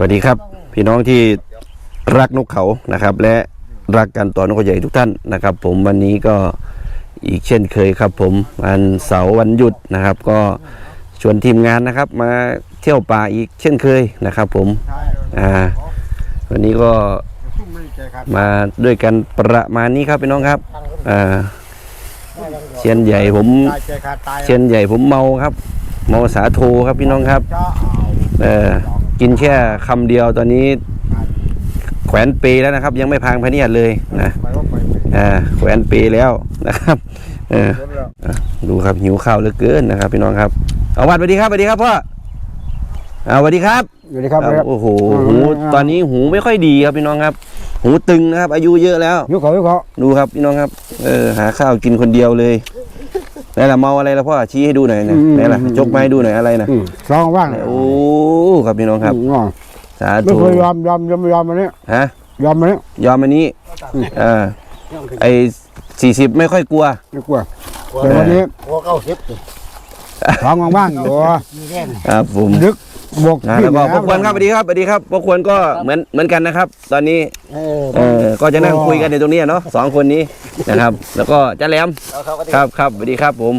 วัสดีครับ พี่น้องที่รักนกเขานะครับ และรักการต่อนกเขาใหญ่ทุกท่านนะครับ ผมวันนี้ก็อีกเช่นเคยครับ ผมวันเสาร์วันหยุดนะครับ ก็ชวนทีมงานนะครับ มาเที่ยวป่าอีกเช่นเคยนะครับ ผมอ่าวันนี้ก็มาด้วยกันประมาณนี้ครับพี่น้องครับอ่าเชียนใหญ่ผมเชียนใหญ่ผมเมาครับ เมาสาโทครับพี่น้องครับ เออ กินแค่คำเดียวตอนนี้ แขวนเปแล้วนะครับ ยังไม่พังพะเนียดเลยนะไปว่าไปไปอ่าแขวนเปแล้วนะครับเออเริ่มแล้วอะดูครับหิวข้าวเหลือเกินนะครับ พี่น้องครับเอาวัดสวัสดีครับสวัสดีครับพ่อเอาสวัสดีครับอยู่ดีครับเอาครับโอ้โหอืมหูอืมตอนนี้หูไม่ค่อยดีครับพี่น้องครับ หูตึงนะครับ อายุเยอะแล้วยุคเขายุคเขาดูครับพี่น้องครับ เออหาข้าวกินคนเดียวเลยไหนล่ะเมาอะไรล่ะพ่อชี้ให้ดูหน่อยนะไหนล่ะจกไมาให้ดูหน่อยอะไรนะอืมลองว่างโอ้ ครับพี่น้องครับอืมสาไม่ธุเคยยอมยอมยอมยอมมาเนี้ยฮะยอมมาเนี้ยยอมอันนี้อ่าไอ้สี่สิบไม่ค่อยกลัว ไม่กลัวแต่วันนี้หัวเก้าสิบท้องว่างๆอยู่มีแน่นครับผมดึกบวกนะแล้วก็พวกควรครับสวัสดีครับสวัสดีครับพวกควรก็เหมือนเหมือนกันนะครับ ตอนนี้เออเออก็จะนั่งคุยกันในตรงนี้เนาะสองคนนี้นะครับ แล้วก็จ้าแหลมเอาเขาก็ได้ครับครับสวัสดีครับผม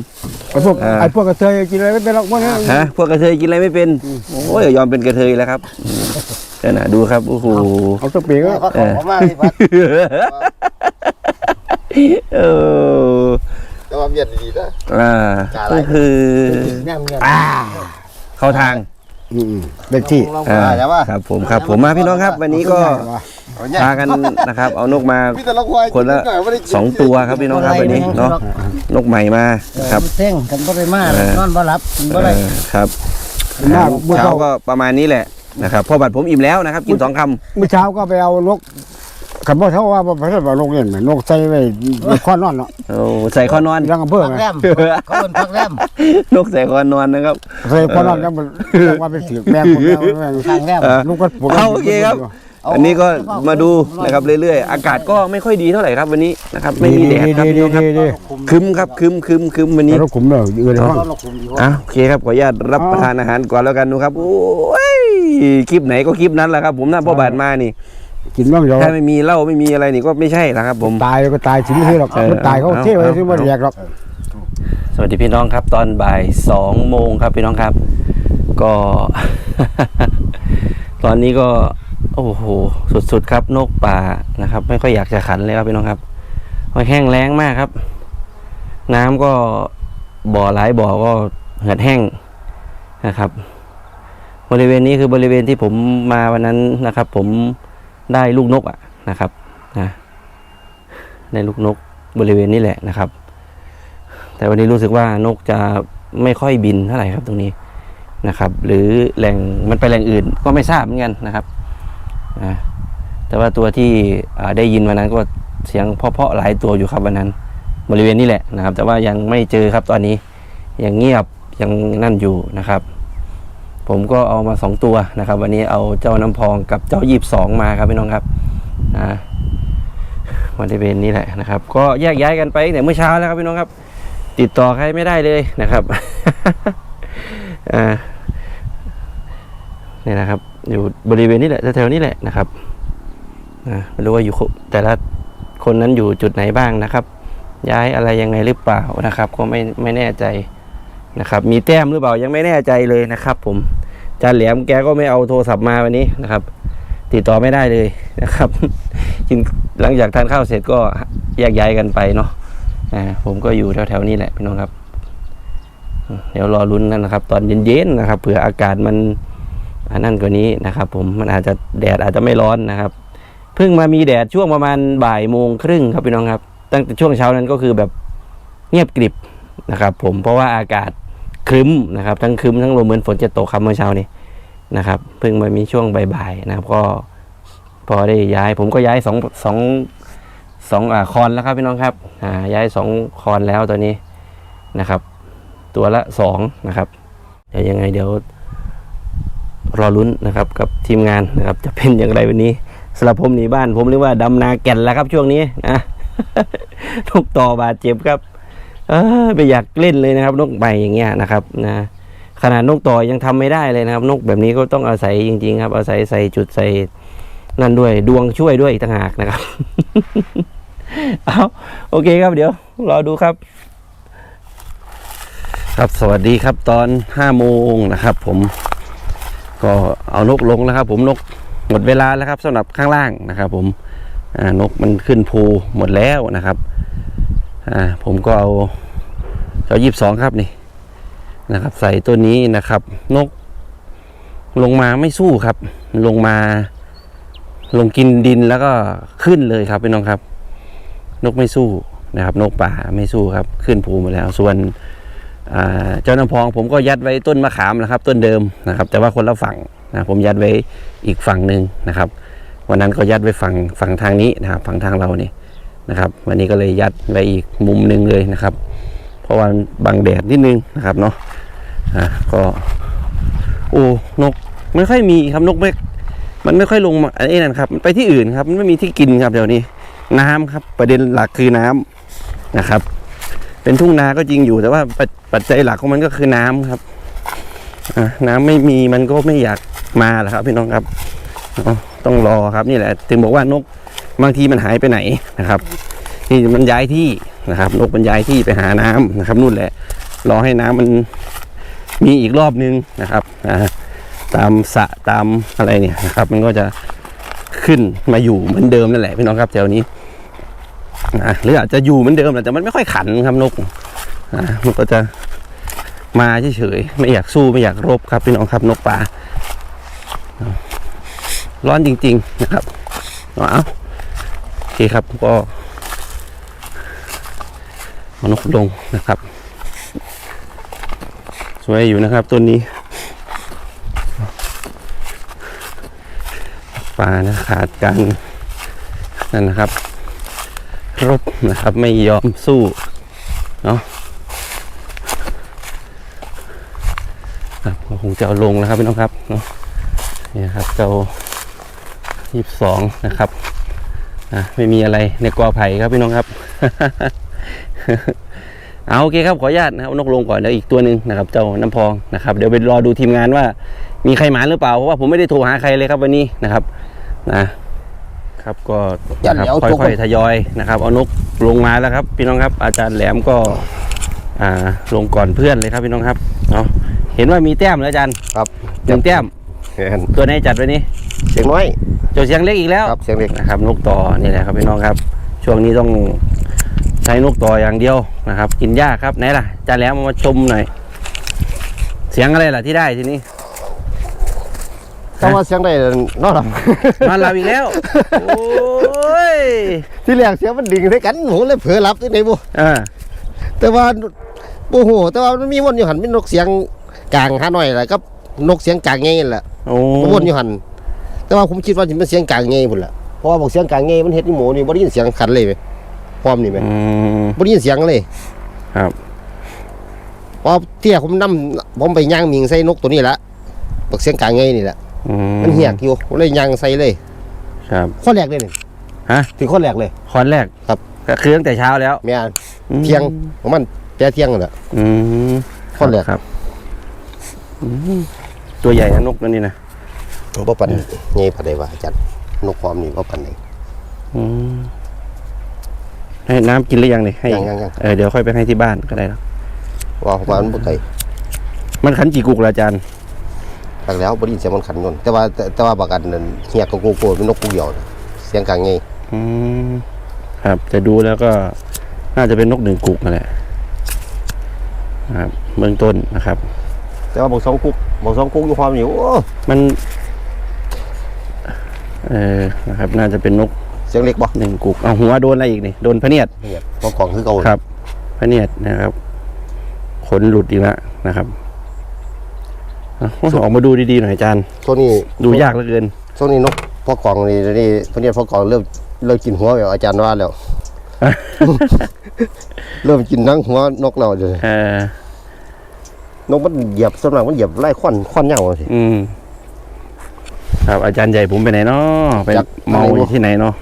ไอ้พวกอ่า ไอ้พวกกระเทยกินอะไรไม่เป็นหรอกพวกนี้ฮะพวกกระเทยกินอะไรไม่เป็น โอ้ยยอมเป็นกระเทยแล้วครับเดี๋ยวนะดูครับโอ้โห เอาตัวปีกก็เขาขอเขามาที่พัดเออแต่ว่าเมียนดีนะ อ่าก็คือแม่เมียนเข้าทางอืมเป็นที่ลองอ่ามาแต่ว่า ครับผมครับ ผมมาพี่น้องครับ วันนี้ก็เอาเนี่ย พากันนะครับ เอานกมาพี่แต่ละควายคนละสองตัวครับพี่น้องครับวันนี้เนาะนกใหม่มาครับเส้งกันบ่ได้มาเออนอนบ่หลับกินบ่ได้เออครับหน้าเมื่อเช้าเช้าก็ประมาณนี้แหละนะครับพ่อบัตรผมอิ่มแล้วนะครับ กินสองคเมื่อเช้าก็ไปเอานกขันบ่เท่าว่าบ่ใช่ว่านกเล่นแหมนกใส่ไว้ข้อนอนเนาะำโอ้ใส่ข้อนอนยังอำเภอพักไงแรมเขาเป็นพักแรมนกใส่ข้อนอนนะครับใส่ข้อนอนยังบ่ยังว่าเป็นเสือกแม่ผมแล้วแม่งทางแรมเออลูกก็ผมเอาโอเคครับ อันนี้ก็มาดูนะครับเรื่อยๆ อากาศก็ไม่ค่อยดีเท่าไหร่ครับวันนี้นะครับไม่มีแดดครับดีพี่น้องครับดีดีครึมครับครึมครึมครึมวันนี้รถขุมเลยเออเดี๋ยวก็ฟังลงคุมอยู่อะโอเคครับขออนุญาตรับประทานอาหารก่อนแล้วกันนะครับโอ้ยคลิปไหนก็คลิปนั้นแหละครับ ผมน่าพ่อบาทมานี่กินบ้างเดี๋ยวถ้าไม่มีเหล้าไม่มีอะไรนี่ก็ไม่ใช่ละครับ ผมตายก็ตายสิไม่ใช่หรอกเออมันตายเขาเอาเที่ยวเอาที่มันเอาแยกหรอกสวัสดีพี่น้องครับ ตอนบ่ายสองโมงครับพี่น้องครับ ก็ ตอนนี้ก็ โอ้โห สุดๆครับ นกป่านะครับ ไม่ค่อยอยากจะขันเลยครับพี่น้องครับมันแห้งแล้งมากครับ น้ำก็บ่อหลายบ่อก็เหือดแห้งนะครับ บริเวณนี้คือบริเวณที่ผมมาวันนั้นนะครับ ผมได้ลูกนกอะนะครับนะได้ลูกนกบริเวณนี้แหละนะครับ แต่วันนี้รู้สึกว่านกจะไม่ค่อยบินเท่าไหร่ครับตรงนี้นะครับ หรือแหล่งมันไปแหล่งอื่นก็ไม่ทราบเหมือนกันนะครับ แต่ว่าตัวที่ได้ยินวันนั้นก็เสียงเพาะๆหลายตัวอยู่ครับวันนั้น บริเวณนี้แหละนะครับ แต่ว่ายังไม่เจอครับตอนนี้ยังเงียบยังนั่นอยู่นะครับ ผมก็เอามาสองตัวนะครับ วันนี้เอาเจ้าน้ำพองกับเจ้ายีบสองมาครับพี่น้องครับอ่าบริเวณนี้แหละนะครับ ก็แยกย้ายกันไปแต่เมื่อเช้าแล้วครับพี่น้องครับ ติดต่อใครไม่ได้เลยนะครับอ่านี่นะครับ อยู่บริเวณนี้แหละแถวๆนี้แหละนะครับอ่าไม่รู้ว่าอยู่แต่ละคนนั้นอยู่จุดไหนบ้างนะครับ ย้ายอะไรยังไงหรือเปล่านะครับ ก็ไม่ไม่แน่ใจนะครับ มีแต้มหรือเปล่ายังไม่แน่ใจเลยนะครับ ผมจานแหลมแกก็ไม่เอาโทรศัพท์มาวันนี้นะครับ ติดต่อไม่ได้เลยนะครับกินหลังจากทานข้าวเสร็จก็แยกย้ายกันไปเนาะอ่าผมก็อยู่แถวๆนี้แหละพี่น้องครับ เดี๋ยวรอลุ้นกันนะครับ ตอนเย็นๆนะครับเผื่ออากาศมัน อันนั่นกว่านี้นะครับ ผมมันอาจจะแดดอาจจะไม่ร้อนนะครับเพิ่งมามีแดดช่วงประมาณบ่ายโมงครึ่งครับพี่น้องครับ ตั้งแต่ช่วงเช้านั้นก็คือแบบเงียบกริบนะครับ ผมเพราะว่าอากาศครึ้มนะครับ ทั้งครึ้มทั้งลมเหมือนฝนจะตกครับเมื่อเช้านี้นะครับเพิ่งมามีช่วงบ่ายๆนะครับ ก็พอได้ย้าย ผมก็ย้ายสองสองสองอาคอนแล้วครับพี่น้องครับอ่าย้ายสองคอนแล้วตัวนี้นะครับ ตัวละสองนะครับเดี๋ยวยังไงเดี๋ยว รอลุ้นนะครับกับทีมงานนะครับจะเป็นอย่างไรวันนี้สำหรับผมหนีบ้าน ผมเรียกว่าดำนาแก่นแล้วครับช่วงนี้นะนกต่อบาดเจ็บครับเออไม่อยากเล่นเลยนะครับ นกใบอย่างเงี้ยนะครับนะขนาดนกต่อยังทำไม่ได้เลยนะครับ นกแบบนี้ก็ต้องอาศัยจริง ๆ ครับ อาศัยใส่จุดใส่นั่นด้วยดวงช่วยด้วยอีกต่างหากนะครับเอาโอเคครับเดี๋ยว รอดูครับ ครับสวัสดีครับตอนห้าโมงนะครับ ผม ก็เอานกลงแล้วครับ ผมนกหมดเวลาแล้วครับสำหรับข้างล่างนะครับ ผมนกมันขึ้นภูหมดแล้วนะครับผมก็เอาเจ้ายี่สองครับนี่นะครับ ใส่ตัวนี้นะครับ นก ลงมาไม่สู้ครับ ลงมา ลงกินดินแล้วก็ขึ้นเลยครับพี่น้องครับ นกไม่สู้นะครับ นกป่าไม่สู้ครับ ขึ้นภูมาแล้ว ส่วน เจ้าน้ำพองผมก็ยัดไว้ต้นมะขามนะครับ ต้นเดิมนะครับ แต่ว่าคนละฝั่งนะผมยัดไว้อีกฝั่งหนึ่งนะครับวันนั้นก็ยัดไว้ฝั่งฝั่งทางนี้นะครับฝั่งทางเราเนี่ยนะครับ วันนี้ก็เลยยัดไว้อีกมุมหนึ่งเลยนะครับ เพราะว่าบังแดดนิดนึงนะครับเนาะอ่าก็โอ้นกไม่ค่อยมีครับนกไม่มันไม่ค่อยลงมาไอ้นั่นครับมันไปที่อื่นครับมันไม่มีที่กินครับเดี๋ยวนี้ น้ำครับประเด็นหลักคือน้ำนะครับ เป็นทุ่งนาก็จริงอยู่แต่ว่า ปัจจัยหลักของมันก็คือน้ำครับน้ำไม่มีมันก็ไม่อยากมาแหละครับ พี่น้องครับต้องรอครับนี่แหละ ถึงบอกว่านกบางทีมันหายไปไหนนะครับนี่มันย้ายที่นะครับ นกมันย้ายที่ไปหาน้ำนะครับนู่นแหละ รอให้น้ำมันมีอีกรอบนึงนะครับตามสะตามอะไรเนี่ยนะครับ มันก็จะขึ้นมาอยู่เหมือนเดิมนั่นแหละพี่น้องครับแถวนี้อะหรืออาจจะอยู่เหมือนเดิมแต่มันไม่ค่อยขันครับนก อะมันก็จะมาเฉยๆไม่อยากสู้ไม่อยากรบครับพี่น้องครับนกป่าร้อนจริง ๆนะครับเอาโอเคครับก็เอานกลงนะครับ สวยอยู่นะครับต้นนี้ป่านะขาดการนั่นนะครับ รบนะครับไม่ยอมสู้เนาะ ครับก็คงจะเอาลงแล้วครับพี่น้องครับเนาะนี่นะครับเจ้ายี่สองนะครับอะไม่มีอะไรในกอไผ่ครับพี่น้องครับ เอาโอเคครับขออนุญาตนะครับเอานกลงก่อนเดี๋ยวอีกตัวหนึ่งนะครับ เจ้าน้ำพองนะครับ เดี๋ยวไปรอดูทีมงานว่า มีใครหมาหรือเปล่าเพราะว่าผมไม่ได้โทรหาใครเลยครับวันนี้นะครับนะครับก็อย่านะครับเดี๋ยวค่ตัวก่ออยนๆทยอยนะครับ เอานกลงมาแล้วครับ พี่น้องครับ อาจารย์แหลมก็อ่าลงก่อนเพื่อนเลยครับพี่น้องครับเนาะ เห็นว่ามีแต้มแล้วอาจารย์ครับหนึ่งแต้มเห็นตัวไหนจัดไว้นี่เสียงน้อยโจทย์เสียงเล็กอีกแล้วครับเสียงเล็กนะครับนกต่อนี่แหละครับพี่น้องครับ ช่วงนี้ต้องใช้นกต่ออย่างเดียวนะครับ กินยากครับไหนล่ะอาจารย์แหลมเอามาชมหน่อย เสียงอะไรล่ะที่ได้ทีนี้ถ้าว่าเสียงได้นอนหลับนอนหลับอีกแล้วโอ้ยที่แรกเสียงมันดิ่งใส่กันผมเลยเผลอหลับที่ไหนบ่เออแต่ว่าโอ้โหแต่ว่ามันมีวนอยู่หันเป็นนกเสียง กลางหาหน่อยแหละกับนกเสียงกลางไงนั่นแหละโอ้มันวนอยู่หันแต่ว่าผมคิดว่าสิเป็นเสียงกลางไงพุ่นล่ะเพราะว่าบอกเสียงกลางไงมันเฮ็ดนี่หมูนี่บ่ได้ยินเสียงขันเลยไหมพร้อมนี่ไหมอืมบ่ได้ยินเสียงเลย ครับพอเที่ยผมนํผมไปย่างมิงใส่นกตัวนี้ละบอกเสียงกลางไงนี่แหละอืมันเหียกอยู่ผมเลยย่างใส่เลย ครับ ข้อแรกเลยนี่ฮะ ถึงข้อแรกเลย คอนแรกครับ ก็คือตั้งแต่เช้าแล้วแม่นอืมเที่ยงของมันแต่เที่ยงนั่นแหละ อืมคอนแรก ครับอืม ตัวใหญ่นะนกนั่นนี่นะบ่ปันนี่ปานใดว่าอาจารย์นกความนี่บ่ปันใดอืมให้น้ำกินหรือยังนี่ให้ยังยังยังเออเดี๋ยวค่อยไปให้ที่บ้านก็ได้แล้วว่าประมาณบ่ไกลมันขันกี่กุกละอาจารย์ตักแล้วบ่ได้ยินเสียงมันขันยนต์แต่ว่าแต่แต่ว่าบางอันนั้นเฮียกโกโก้เป็นนกกูเหี่ยวน่ะเสียงกลางไงอืมครับจะดูแล้วก็น่าจะเป็นนกหนึ่งกุกนั่นแหละครับเบื้องต้นนะครับ แต่ว่าบอกสองกุ๊กบอกสองกุ๊กอยู่ความนี่โอ้มันเออนะครับน่าจะเป็นนกเสียงเล็กบ่หนึ่งกุกเอาหัวโดนอะไรอีกนี่โดนพะเนียดเฮียของของคือเก่าครับพระเนียดนะครับขนหลุดอีกแล้วนะครับอะออกมาดูดีๆหน่อยอาจารย์ช่วงนี้ดูยากเหลือเกินช่วงนี้นกพ่อกองนี่นี่พวกนี้พ่อกองเริ่มเริ่มกินหัวแบบอาจารย์ว่าแล้วเริ่มกินทั้งหัวนกแล้วเดี๋ยว นี้เออนกมันเหยียบสำหรับมันเหยียบไล่ควันควันเหงาสิ อืม ครับอาจารย์ใหญ่ผมไปไหนเนาะไปอยากเมาอยู่ที่ไหนเนาะ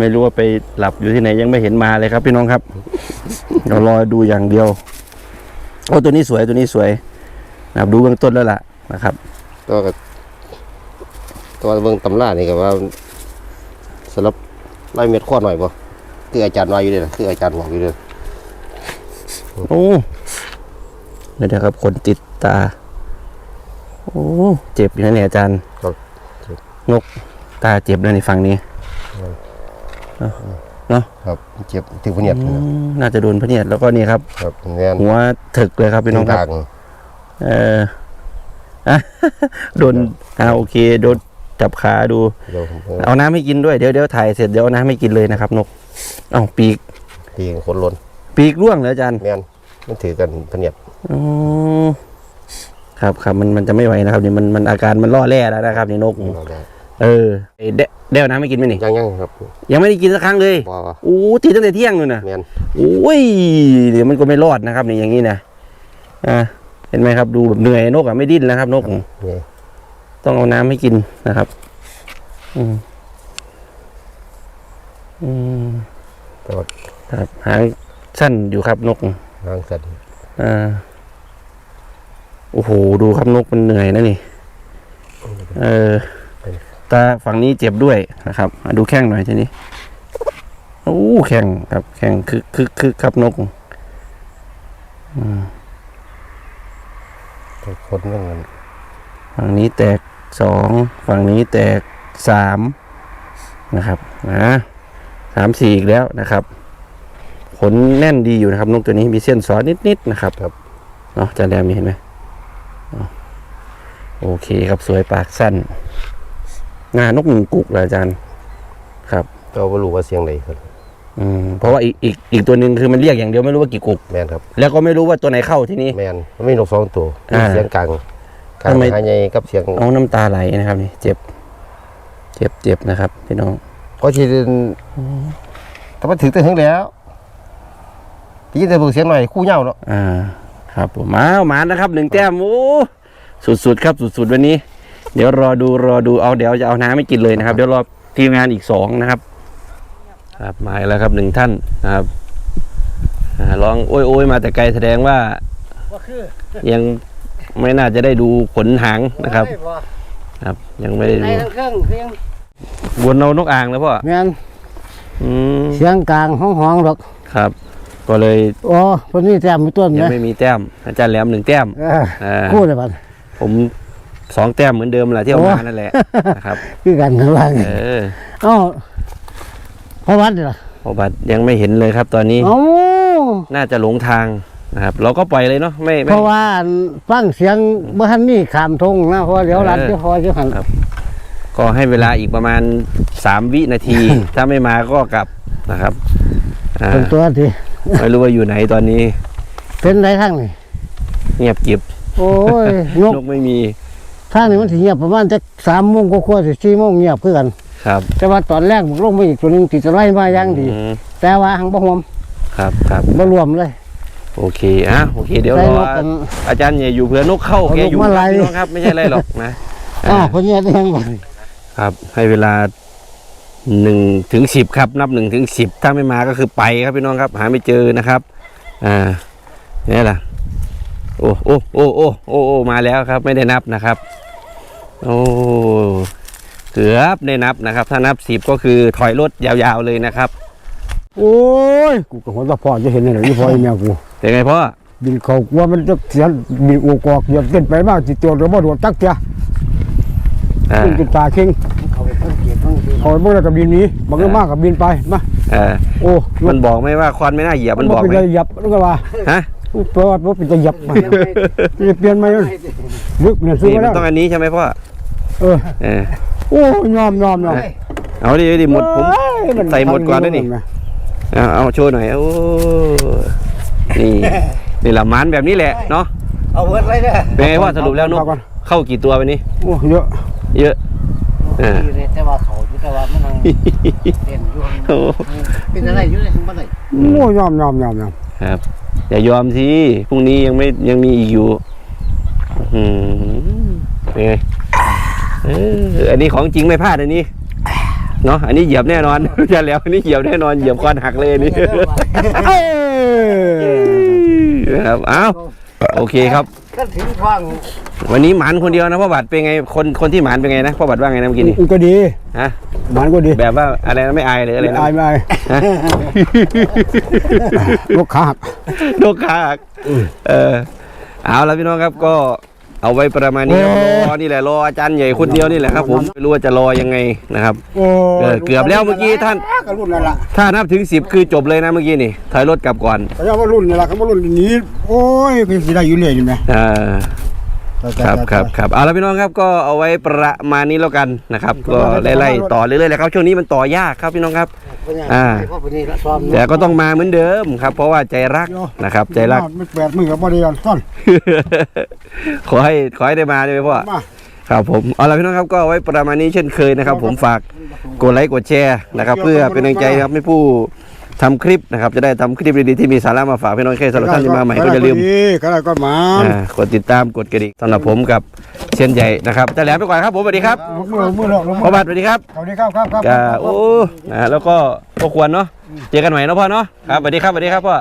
ไม่รู้ว่าไปหลับอยู่ที่ไหนยังไม่เห็นมาเลยครับ พี่น้องครับ เรารอดูอย่างเดียวโอ้ตัวนี้สวยตัวนี้สวยนะครับดูเบื้องต้นแล้วล่ะนะครับ ตัวก็ตัวเบิ่งตำรานี่ก็ว่าสำหรับไล่เม็ดข้อหน่อยบ่คืออาจารย์ว่าอยู่เด้นะคืออาจารย์บอกอยู่เด้โอ้ เดี๋ยวนะครับขนติดตา โอ้เจ็บอยู่นะเนี่ยอาจารย์ครับนกตาเจ็บเลยในฝั่งนี้ครับเจ็บที่ผู้เนี่ยอืมน่าจะโดนพระเนียดแล้วก็นี่ครับ ครับแน่นหัวถึกเลยครับพี่น้องครับทางเอออะโดนอ่าโอเคโดนจับขาดูเดี๋ยวผมเอาน้ำให้กินด้วยเดี๋ยวเดี๋ยวถ่ายเสร็จเดี๋ยวเอาน้ำให้กินเลยนะครับ นก เอ้าปีกตีคนล้นปีกร่วงเหรออาจารย์แม่น มันถือกันพะเนียดอ๋อครับครับมันมันจะไม่ไหวนะครับนี่มันมันอาการมันล่อแร่แล้วนะครับนี่นกเออเอ้ยเดเดี๋ยวน้ำให้กินไหมนี่ยังยังครับยังไม่ได้กินสักครั้งเลยบ่ว่าโอ้ตีตั้งแต่เที่ยงเลยนะแม่นโอ้ยเดี๋ยวมันก็ไม่รอดนะครับนี่อย่างนี้นะอ่าเห็นไหมครับดูแบบเหนื่อยนกอะไม่ดิ้นนะครับ นก นี่ต้องเอาน้ำให้กินนะครับ อืม อืมตัวครับหางสั้นอยู่ครับนก ทางสัตว์อ่าโอ้โหดูครับนกมันเหนื่อยนะนี่ เออตาฝั่งนี้เจ็บด้วยนะครับอะดูแข้งหน่อยทีนี้โอ้แข้งครับแข้งคึกคึกคึกครับนกอืมตัวคนนั่นมันฝั่งนี้แตกสองฝั่งนี้แตกสามนะครับนะสามสี่อีกแล้วนะครับ ขนแน่นดีอยู่นะครับนกตัวนี้มีเส้นสอนนิดๆนะครับเนาะจานแดงมีเห็นไหมเนาะโอเคครับสวยปากสั้นงานนกหนึ่งกุกเหรออาจารย์ ครับก็บ่รู้ว่าเสียงใดครับอืมเพราะว่าอีกอีกอีกตัวหนึ่งคือมันเรียกอย่างเดียวไม่รู้ว่ากี่กุกแม่นครับ แล้วก็ไม่รู้ว่าตัวไหนเข้าที่นี้แม่นมันมีนกสองตัวอ่ามีเสียงกลางกลางทำไมหายใหญ่กับเสียงเอาน้ำตาไหลนะครับนี่เจ็บ เจ็บเจ็บนะครับพี่น้องก็สิเดินแต่มันถือแต่ถึงแล้วได้ ยินแต่เบิ่งเสียงหน่อยคู่เหย้าเนาะอ่าครับผมมาหมานะครับหนึ่งแต้มโอ้สุดๆครับสุดๆวันนี้ เดี๋ยวรอดูรอดูเอาเดี๋ยวจะเอาน้ำไม่กินเลยนะครับ เดี๋ยวรอทีมงานอีกสองนะครับ ครับมาอีกแล้วครับหนึ่งท่านนะครับอ่าลองโอ้ยโอ้ยมาแต่ไกลแสดงว่าว่าคือยังไม่น่าจะได้ดูขนหางนะครับครับ ยังไม่ได้ในดูทั้งเครื่องเสียงวนเอานกอ่างแล้วพ่อแม่นอืมเสียงกลางห้องห้องดอกครับ ก็เลยอ๋อเพิ่นนี่แต้มมีต้นยังนะไม่มีแต้ม อาจารย์แหลมหนึ่งแต้ม เอออ่า คู่เลยบัด ผมสองแต้มเหมือนเดิมแหละที่เอาโอ้มานั่นแหละนะครับ คือกันข้างล่างเออเอ้าพอวัดเหรอพอบัตรยังไม่เห็นเลยครับ ตอนนี้เอ้าน่าจะหลงทางนะครับ เราก็ปล่อยเลยเนาะไม่เพไม่ ราะว่าฟังเสียงบ่ทันนี่ขามทงนะเพราะว่าเดี๋ยวรัดเออที่คอจะหันครับ ก็ให้เวลาอีกประมาณสามวินาที ถ้าไม่มาก็กลับนะครับอ่าเป็นตัวที ไม่รู้ว่าอยู่ไหนตอนนี้ เป็นไรทางนี่เงียบกริบโอ้ยนกนกไม่มีทางนี้มันสิเงียบประมาณจักสามโมงกว่าๆสิสี่โมงเงียบคือกันครับ แต่ว่าตอนแรกมันลงมาอีกตัวหนึงติดจะไล่มาอย่างดีอืมแต่ว่าหังบ่หวมครับครับบ่รวมเลยโอเคอะโอเค เดี๋ยวใส่รนอกกันอาจารย์อย่าอยู่เผื่อนกเข้าเอาแกนกอยู่มาไล่พี่น้องครับไม่ใช่ไรหรอกนะอ้าอ่าวคนนี้เองบ่ครับ ให้เวลา หนึ่งถึงสิบครับ นับหนึ่งถึงสิบถ้าไม่มาก็คือไปครับพี่น้องครับ หาไม่เจอนะครับอ่านี่แหละโอ้โอ้โอ้โอ้โอ้โอ้มาแล้วครับ ไม่ได้นับนะครับ โอ้เกือบได้นับนะครับ ถ้านับสิบก็คือถอยรถยาวๆเลยนะครับ โอ้ยกูก็หัวตะพอจะเห็นเลยอีพ่ออีแม่กูเป็นไงพ่อบินเขากลัวมันจะเสียบินอูกอกเหยียบเส้นไปมากจิตตัวหรือบ่โดดจักเจ้าอ่าขึ้นจุดตาเข่ง ขาไปบ่ได้กับบินหนี้บางเรื่องมากกับบินไปมาเออโอ้มันบอกไหมว่าควันไม่น่าเหยียบมันบอกเป็นไหมจะหยับแล้วก็ว่าฮะเพราะว่าบ่เป็นจะหยับมาจะเปลี่ยนไหมลึกเนี่ยซื้อนี่มามันแล้วต้องอันนี้ใช่ไหมพ่อเออเออโอ้ยอมยอมยอมเอาดิเอาดิหมดผมเอ้ยนใส่หมดก่อนด้วยนี่เอาเอาโชว์หน่อยโอ้นี่นี่ละมันแบบนี้แหละเนาะเอาเวิร์ดไรเนี่ยเป็นไงพ่อสรุปแล้วนกเข้ากี่ตัวไปนี้โอ้เยอะ เยอะเออแต่ว่าเขาอยู่ แต่ว่ามันนั่งเต้นอยู่โอ้เป็นอะไรอยู่เลยทั้งบ้านเลยโอ้ยอมยอมยอมยอมครับอย่ายอมสิพรุ่งนี้ยังไม่ยังมีอีกอยู่อืมเป็นไงเอออันนี้ของจริงไม่พลาดอันนี้เนาะอันนี้เหยียบแน่นอนจะแล้วอันนี้เหยียบแน่นอนเหยียบควันหักเลยอันนี้เอ้ยนะครับเอาโอเคครับ ก็ถึงช่วงวันนี้หมานคนเดียวนะพ่อบัตรเป็นไงคนคนที่หมานเป็นไงนะพ่อบัตรว่าไงนะเมื่อกี้นี่ก็ดีฮะมันก็ดีแบบว่าอะไรนะไม่อายหรืออะไรนะอายไม่อายฮะลูกค้าหักโลกาหักเออเอาละพี่น้องครับก็ เอาไว้ประมาณนี้ครับรอนี่แหละรออาจารย์ใหญ่คนเดียวนี่แหละครับ ผมไม่รู้ว่าจะรอยังไงนะครับโอ้เออเกือบแล้วเมื่อกี้ท่านก็รุ่นนั่นละถ้านับถึงสิบคือจบเลยนะเมื่อกี้นี่ถอยรถกลับก่อนเขาจะว่ารุ่นนี่ละเขาว่ารุ่นนี้โอ้ยคือสิได้อยู่เลยนี่ไหมเออ ครับครับครับเอาละพี่น้องครับก็เอาไว้ประมาณนี้แล้วกันนะครับ ก็ไล่ๆต่อเรื่อยๆเลยครับช่วงนี้มันต่อยากครับพี่น้องครับอ่าแต่ก็ต้องมาเหมือนเดิมครับ เพราะว่าใจรักนะครับ ใจรักไม่แปดมือกับบริยอนซ่อนขอให้ขอให้ได้มาได้ไหมพ่อมาครับผมเอาละพี่น้องครับก็เอาไว้ประมาณนี้เช่นเคยนะครับ ผมฝากกดไลค์กดแชร์นะครับ เพื่อเป็นกำลังใจนะครับให้ผู้ ทำคลิปนะครับ จะได้ทำคลิปดีๆที่มีสาระมาฝากพี่น้องแค่สำหรับท่านที่มาใหม่ก็อย่าลืมก็ได้ก็มาอ่ากดติดตามกดกระดิ่งสำหรับผมกับเชียนใหญ่นะครับแต่แหลมไปก่อนครับผมสวัสดีครับลงมือลงมือลงมือพ่อบัตรสวัสดีครับสวัสดีครับครับครับก็โอ้นะแล้วก็พ่อควรเนาะเจอกันใหม่เนาะพ่อเนาะครับสวัสดีครับสวัสดีครับพ่อ